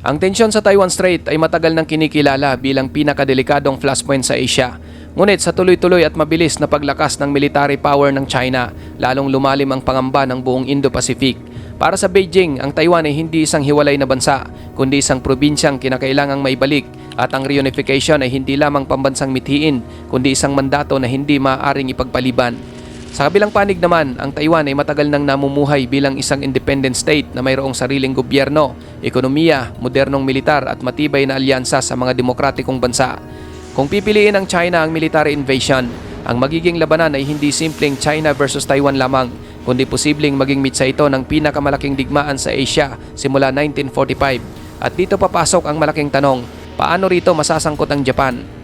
Ang tensyon sa Taiwan Strait ay matagal nang kinikilala bilang pinakadelikadong flashpoint sa Asia. Ngunit sa tuloy-tuloy at mabilis na paglakas ng military power ng China, lalong lumalim ang pangamba ng buong Indo-Pacific. Para sa Beijing, ang Taiwan ay hindi isang hiwalay na bansa, kundi isang probinsyang kinakailangang maibalik at ang reunification ay hindi lamang pambansang mithiin, kundi isang mandato na hindi maaaring ipagpaliban. Sa kabilang panig naman, ang Taiwan ay matagal nang namumuhay bilang isang independent state na mayroong sariling gobyerno, ekonomiya, modernong militar at matibay na alyansa sa mga demokratikong bansa. Kung pipiliin ng China ang military invasion, ang magiging labanan ay hindi simpleng China versus Taiwan lamang, kundi posibleng maging mitsa ito ng pinakamalaking digmaan sa Asia simula 1945. At dito papasok ang malaking tanong, paano rito masasangkot ang Japan?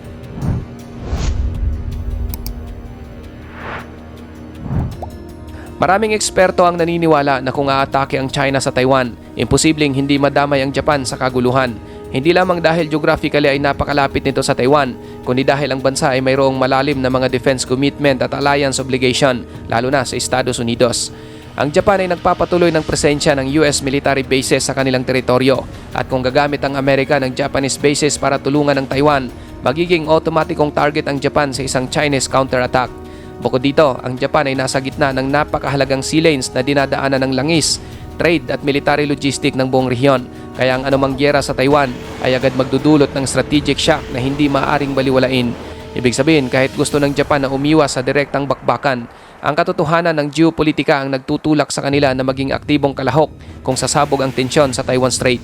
Maraming eksperto ang naniniwala na kung aatake ang China sa Taiwan, imposibleng hindi madamay ang Japan sa kaguluhan. Hindi lamang dahil geographically ay napakalapit nito sa Taiwan, kundi dahil ang bansa ay mayroong malalim na mga defense commitment at alliance obligation, lalo na sa Estados Unidos. Ang Japan ay nagpapatuloy ng presensya ng US military bases sa kanilang teritoryo at kung gagamit ang Amerika ng Japanese bases para tulungan ang Taiwan, magiging automatikong target ang Japan sa isang Chinese counterattack. Bukod dito, ang Japan ay nasa gitna ng napakahalagang sea lanes na dinadaanan ng langis, trade at military logistic ng buong rehiyon. Kaya ang anumang gyera sa Taiwan ay agad magdudulot ng strategic shock na hindi maaring baliwalain. Ibig sabihin, kahit gusto ng Japan na umiwas sa direktang bakbakan, ang katotohanan ng geopolitika ang nagtutulak sa kanila na maging aktibong kalahok kung sasabog ang tensyon sa Taiwan Strait.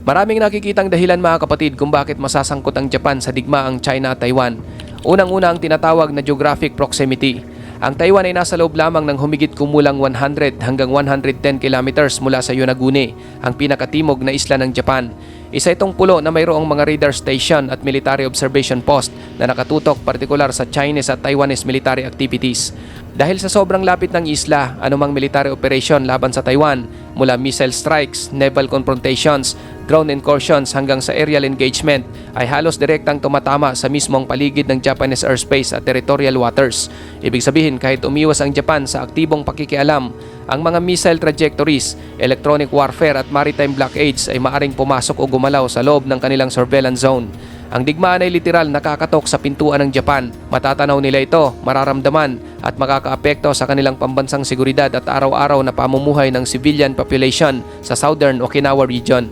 Maraming nakikitang dahilan mga kapatid kung bakit masasangkot ang Japan sa digmaang China at Taiwan. Unang-una ang tinatawag na geographic proximity. Ang Taiwan ay nasa loob lamang ng humigit kumulang 100 hanggang 110 kilometers mula sa Yonaguni, ang pinakatimog na isla ng Japan. Isa itong pulo na mayroong mga radar station at military observation post na nakatutok partikular sa Chinese at Taiwanese military activities. Dahil sa sobrang lapit ng isla, anumang military operation laban sa Taiwan, mula missile strikes, naval confrontations, drone incursions hanggang sa aerial engagement ay halos direktang tumatama sa mismong paligid ng Japanese airspace at territorial waters. Ibig sabihin kahit umiwas ang Japan sa aktibong pakikialam, ang mga missile trajectories, electronic warfare at maritime blockades ay maaring pumasok o gumalaw sa loob ng kanilang surveillance zone. Ang digmaan ay literal nakakatok sa pintuan ng Japan. Matatanaw nila ito, mararamdaman at makakaapekto sa kanilang pambansang seguridad at araw-araw na pamumuhay ng civilian population sa southern Okinawa region.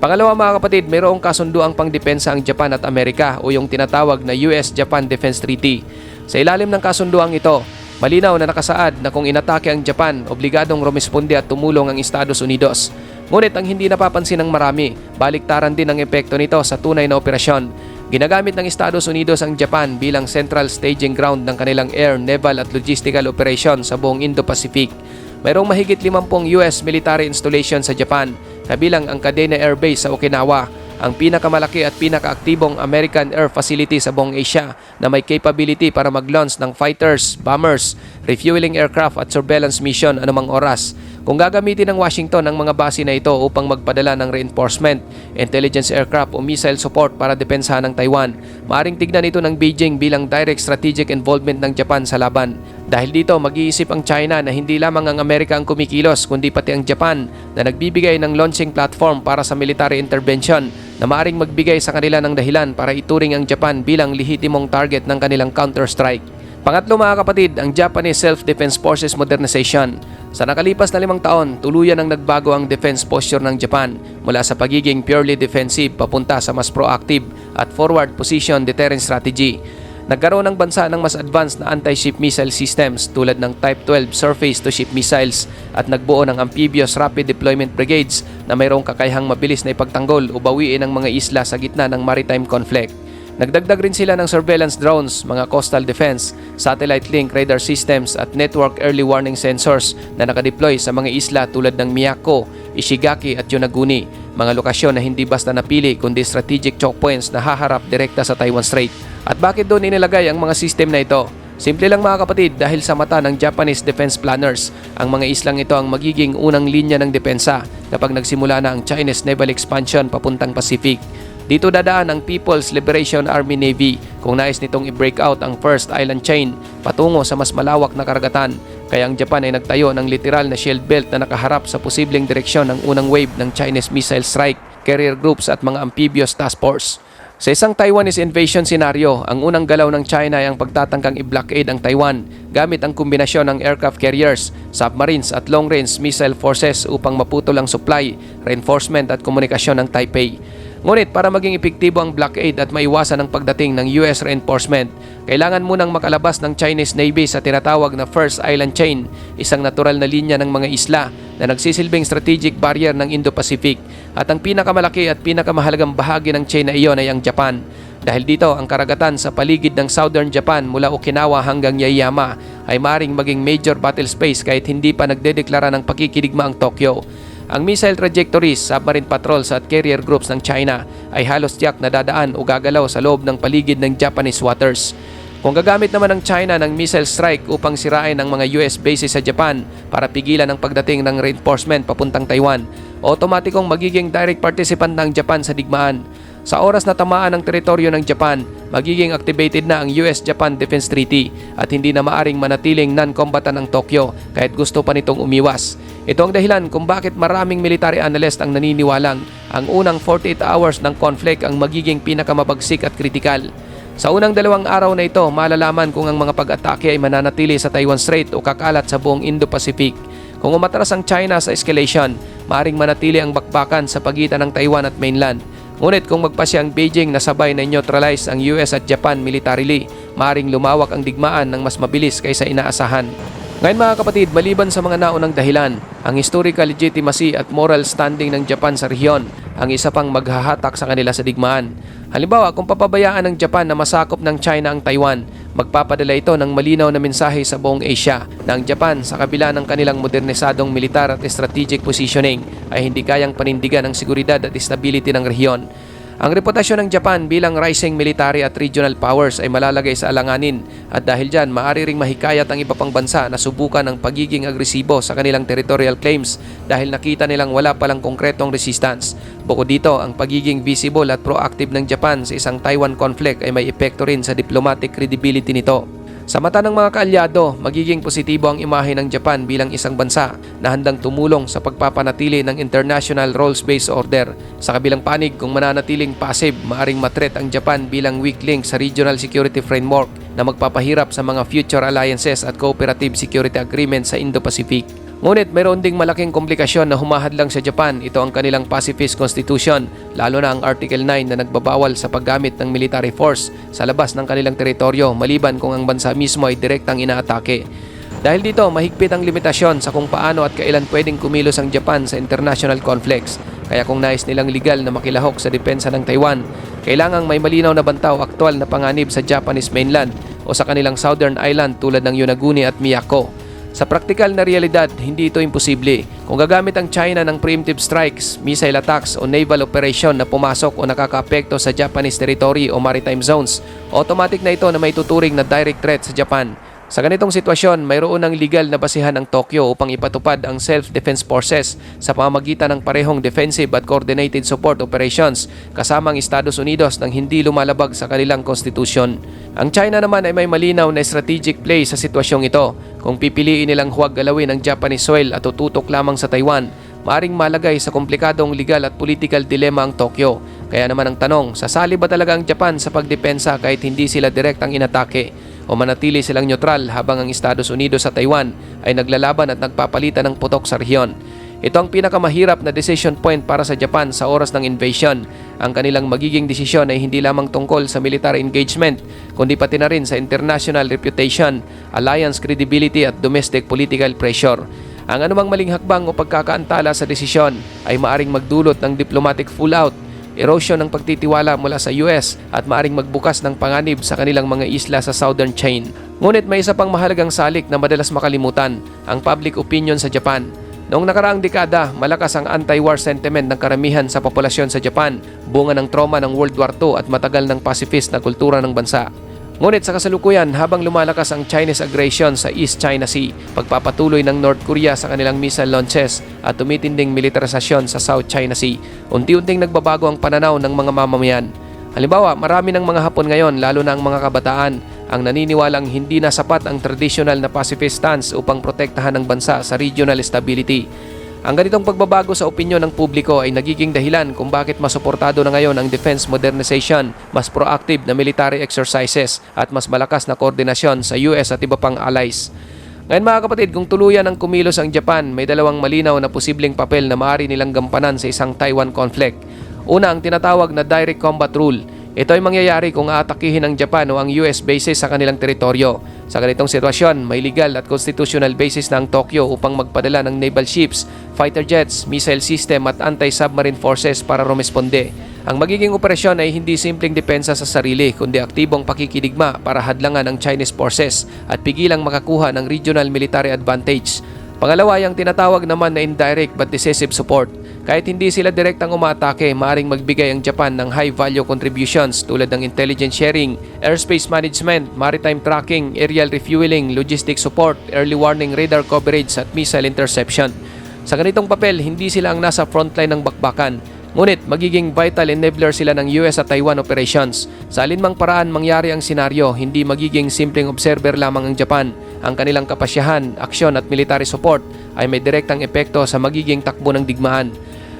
Pangalawa mga kapatid, mayroong kasunduang pangdepensa ang Japan at Amerika o yung tinatawag na US-Japan Defense Treaty. Sa ilalim ng kasunduang ito, malinaw na nakasaad na kung inatake ang Japan, obligadong rumisponde at tumulong ang Estados Unidos. Ngunit ang hindi napapansin ng marami, baliktaran din ang epekto nito sa tunay na operasyon. Ginagamit ng Estados Unidos ang Japan bilang central staging ground ng kanilang air, naval at logistical operation sa buong Indo-Pacific. Mayroong mahigit 50 US military installation sa Japan, kabilang ang Kadena Air Base sa Okinawa, ang pinakamalaki at pinakaaktibong American Air Facility sa buong Asia na may capability para mag-launch ng fighters, bombers, refueling aircraft at surveillance mission anumang oras. Kung gagamitin ng Washington ang mga base na ito upang magpadala ng reinforcement, intelligence aircraft o missile support para depensahan ng Taiwan, maaring tignan ito ng Beijing bilang direct strategic involvement ng Japan sa laban. Dahil dito, mag-iisip ang China na hindi lamang ang Amerika ang kumikilos kundi pati ang Japan na nagbibigay ng launching platform para sa military intervention na maaring magbigay sa kanila ng dahilan para ituring ang Japan bilang lehitimong target ng kanilang counter-strike. Pangatlo mga kapatid, ang Japanese Self-Defense Forces Modernization. Sa nakalipas na limang taon, tuluyan ang nagbago ang defense posture ng Japan mula sa pagiging purely defensive papunta sa mas proactive at forward position deterrence strategy. Nagkaroon ng bansa ng mas advanced na anti-ship missile systems tulad ng Type 12 surface-to-ship missiles at nagbuo ng amphibious rapid deployment brigades na mayroong kakayahang mabilis na ipagtanggol o bawiin ang mga isla sa gitna ng maritime conflict. Nagdagdag rin sila ng surveillance drones, mga coastal defense, satellite link radar systems at network early warning sensors na nakadeploy sa mga isla tulad ng Miyako, Ishigaki at Yonaguni, mga lokasyon na hindi basta napili kundi strategic choke points na haharap direkta sa Taiwan Strait. At bakit doon inilagay ang mga system na ito? Simple lang mga kapatid dahil sa mata ng Japanese defense planners, ang mga islang ito ang magiging unang linya ng depensa kapag nagsimula na ang Chinese naval expansion papuntang Pacific. Dito dadaan ang People's Liberation Army Navy kung nais nitong i-break out ang first island chain patungo sa mas malawak na karagatan. Kaya ang Japan ay nagtayo ng literal na shield belt na nakaharap sa posibleng direksyon ng unang wave ng Chinese missile strike. carrier groups at mga amphibious task force. Sa isang Taiwanese invasion scenario, ang unang galaw ng China ay ang pagtatangkang i-blockade ang Taiwan gamit ang kombinasyon ng aircraft carriers, submarines at long-range missile forces upang maputol ang supply, reinforcement at komunikasyon ng Taipei. Ngunit para maging epektibo ang blockade at maiwasan ang pagdating ng US reinforcement, kailangan munang makalabas ng Chinese Navy sa tinatawag na First Island Chain, isang natural na linya ng mga isla na nagsisilbing strategic barrier ng Indo-Pacific at ang pinakamalaki at pinakamahalagang bahagi ng chain na iyon ay ang Japan. Dahil dito, ang karagatan sa paligid ng Southern Japan mula Okinawa hanggang Yaeyama ay maring maging major battle space kahit hindi pa nagdedeklara ng pakikidigma ang Tokyo. Ang missile trajectories, submarine patrols at carrier groups ng China ay halos tiyak na dadaan o gagalaw sa loob ng paligid ng Japanese waters. Kung gagamit naman ng China ng missile strike upang sirain ang mga US bases sa Japan para pigilan ang pagdating ng reinforcement papuntang Taiwan, otomatikong magiging direct participant ng Japan sa digmaan. Sa oras na tamaan ang teritoryo ng Japan, magiging activated na ang US-Japan Defense Treaty at hindi na maaring manatiling non-combatant ang Tokyo kahit gusto pa nitong umiwas. Ito ang dahilan kung bakit maraming military analyst ang naniniwalang ang unang 48 hours ng conflict ang magiging pinakamabagsik at kritikal. Sa unang dalawang araw na ito, malalaman kung ang mga pag-atake ay mananatili sa Taiwan Strait o kakalat sa buong Indo-Pacific. Kung umatras ang China sa escalation, maring manatili ang bakbakan sa pagitan ng Taiwan at mainland. Ngunit kung magpasya ang Beijing na sabay na neutralize ang US at Japan militarily, maring lumawak ang digmaan ng mas mabilis kaysa inaasahan. Ngayon mga kapatid, maliban sa mga naunang dahilan, ang historical legitimacy at moral standing ng Japan sa rehiyon ang isa pang maghahatak sa kanila sa digmaan. Halimbawa, kung papabayaan ng Japan na masakop ng China ang Taiwan, magpapadala ito ng malinaw na mensahe sa buong Asia na ang Japan sa kabila ng kanilang modernisadong militar at strategic positioning ay hindi kayang panindigan ang seguridad at stability ng rehiyon. Ang reputasyon ng Japan bilang rising military at regional powers ay malalagay sa alanganin at dahil dyan maaari ring mahikayat ang iba pang bansa na subukan ang pagiging agresibo sa kanilang territorial claims dahil nakita nilang wala palang konkretong resistance. Bukod dito, ang pagiging visible at proactive ng Japan sa isang Taiwan conflict ay may epekto rin sa diplomatic credibility nito. Sa mata ng mga kaalyado, magiging positibo ang imahe ng Japan bilang isang bansa na handang tumulong sa pagpapanatili ng international rules-based order. Sa kabilang panig, kung mananatiling passive, maaring matret ang Japan bilang weak link sa regional security framework na magpapahirap sa mga future alliances at cooperative security agreements sa Indo-Pacific. Ngunit mayroon ding malaking komplikasyon na humahadlang sa Japan. Ito ang kanilang pacifist constitution, lalo na ang Article 9 na nagbabawal sa paggamit ng military force sa labas ng kanilang teritoryo maliban kung ang bansa mismo ay direktang inaatake. Dahil dito, mahigpit ang limitasyon sa kung paano at kailan pwedeng kumilos ang Japan sa international conflicts. Kaya kung nais nilang legal na makilahok sa depensa ng Taiwan, kailangang may malinaw na bantaw aktwal na panganib sa Japanese mainland o sa kanilang southern island tulad ng Yonaguni at Miyako. Sa praktikal na realidad, hindi ito imposible. Kung gagamit ang China ng preemptive strikes, missile attacks o naval operation na pumasok o nakakaapekto sa Japanese territory o maritime zones, automatic na ito na may tuturing na direct threat sa Japan. Sa ganitong sitwasyon, mayroon ng legal na basihan ng Tokyo upang ipatupad ang self-defense forces sa pamamagitan ng parehong defensive at coordinated support operations kasama ang Estados Unidos nang hindi lumalabag sa kanilang konstitusyon. Ang China naman ay may malinaw na strategic play sa sitwasyong ito. Kung pipiliin nilang huwag galawin ang Japanese soil at tututok lamang sa Taiwan, maaring malagay sa komplikadong legal at political dilemma ang Tokyo. Kaya naman ang tanong, sasali ba talaga ang Japan sa pagdepensa kahit hindi sila direktang inatake? O manatili silang neutral habang ang Estados Unidos sa Taiwan ay naglalaban at nagpapalitan ng putok sa rehiyon. Ito ang pinakamahirap na decision point para sa Japan sa oras ng invasion. Ang kanilang magiging desisyon ay hindi lamang tungkol sa military engagement, kundi pati na rin sa international reputation, alliance credibility at domestic political pressure. Ang anumang maling hakbang o pagkakaantala sa desisyon ay maaring magdulot ng diplomatic fallout erosion ng pagtitiwala mula sa US at maaring magbukas ng panganib sa kanilang mga isla sa southern chain. Ngunit may isa pang mahalagang salik na madalas makalimutan, ang public opinion sa Japan. Noong nakaraang dekada, malakas ang anti-war sentiment ng karamihan sa populasyon sa Japan, bunga ng trauma ng World War II at matagal ng pacifist na kultura ng bansa. Ngunit sa kasalukuyan, habang lumalakas ang Chinese aggression sa East China Sea, pagpapatuloy ng North Korea sa kanilang missile launches at tumitinding militarisasyon sa South China Sea, unti-unting nagbabago ang pananaw ng mga mamamayan. Halimbawa, marami ng mga Hapon ngayon, lalo na ang mga kabataan, ang naniniwalang hindi na sapat ang traditional na pacifist stance upang protektahan ang bansa sa regional stability. Ang ganitong pagbabago sa opinyon ng publiko ay nagiging dahilan kung bakit mas suportado na ngayon ang defense modernization, mas proactive na military exercises at mas malakas na koordinasyon sa US at iba pang allies. Ngayon mga kapatid, kung tuluyan ang kumilos ang Japan, may dalawang malinaw na posibleng papel na maaari nilang gampanan sa isang Taiwan conflict. Una, ang tinatawag na direct combat rule. Ito ay mangyayari kung aatakihin ng Japan o ang US bases sa kanilang teritoryo. Sa ganitong sitwasyon, may legal at constitutional basis na ang Tokyo upang magpadala ng naval ships, fighter jets, missile system at anti-submarine forces para rumesponde. Ang magiging operasyon ay hindi simpleng depensa sa sarili kundi aktibong pakikidigma para hadlangan ang Chinese forces at pigilang makakuha ng regional military advantage. Pangalawa ay ang tinatawag naman na indirect but decisive support. Kahit hindi sila direktang umaatake, maaring magbigay ang Japan ng high-value contributions tulad ng intelligence sharing, airspace management, maritime tracking, aerial refueling, logistics support, early warning radar coverage at missile interception. Sa ganitong papel, hindi sila ang nasa frontline ng bakbakan, Ngunit magiging vital enabler sila ng US at Taiwan operations. Sa alinmang paraan mangyari ang senaryo, hindi magiging simpleng observer lamang ang Japan. Ang kanilang kapasyahan, aksyon at military support ay may direktang epekto sa magiging takbo ng digmaan.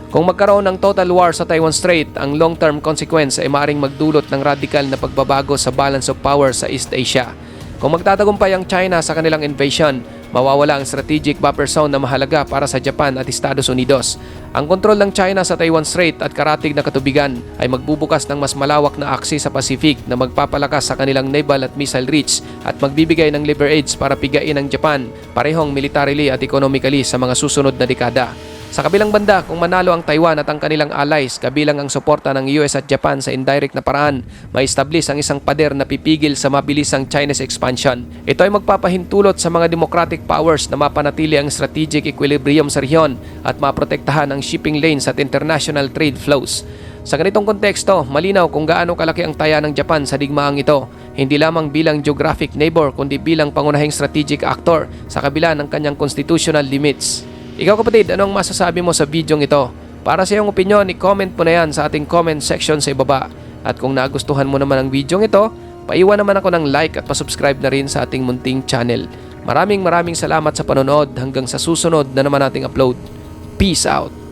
Kung magkaroon ng total war sa Taiwan Strait, ang long-term consequence ay maaaring magdulot ng radical na pagbabago sa balance of power sa East Asia. Kung magtatagumpay ang China sa kanilang invasion, mawawala ang strategic buffer zone na mahalaga para sa Japan at Estados Unidos. Ang kontrol ng China sa Taiwan Strait at karatig na katubigan ay magbubukas ng mas malawak na aksi sa Pacific na magpapalakas sa kanilang naval at missile reach at magbibigay ng leverage para pigain ang Japan parehong militarily at economically sa mga susunod na dekada. Sa kabilang banda, kung manalo ang Taiwan at ang kanilang allies kabilang ang suporta ng US at Japan sa indirect na paraan, may establish ang isang pader na pipigil sa mabilisang Chinese expansion. Ito ay magpapahintulot sa mga democratic powers na mapanatili ang strategic equilibrium sa rehiyon at maprotektahan ang shipping lanes at international trade flows. Sa ganitong konteksto, malinaw kung gaano kalaki ang taya ng Japan sa digmaang ito, hindi lamang bilang geographic neighbor kundi bilang pangunahing strategic actor sa kabila ng kanyang constitutional limits. Ikaw kapatid, anong masasabi mo sa bidyong ito? Para sa iyong opinion, i-comment mo na yan sa ating comment section sa ibaba. At kung nagustuhan mo naman ang bidyong ito, paiwan naman ako ng like at pasubscribe na rin sa ating munting channel. Maraming maraming salamat sa panonood hanggang sa susunod na naman nating upload. Peace out!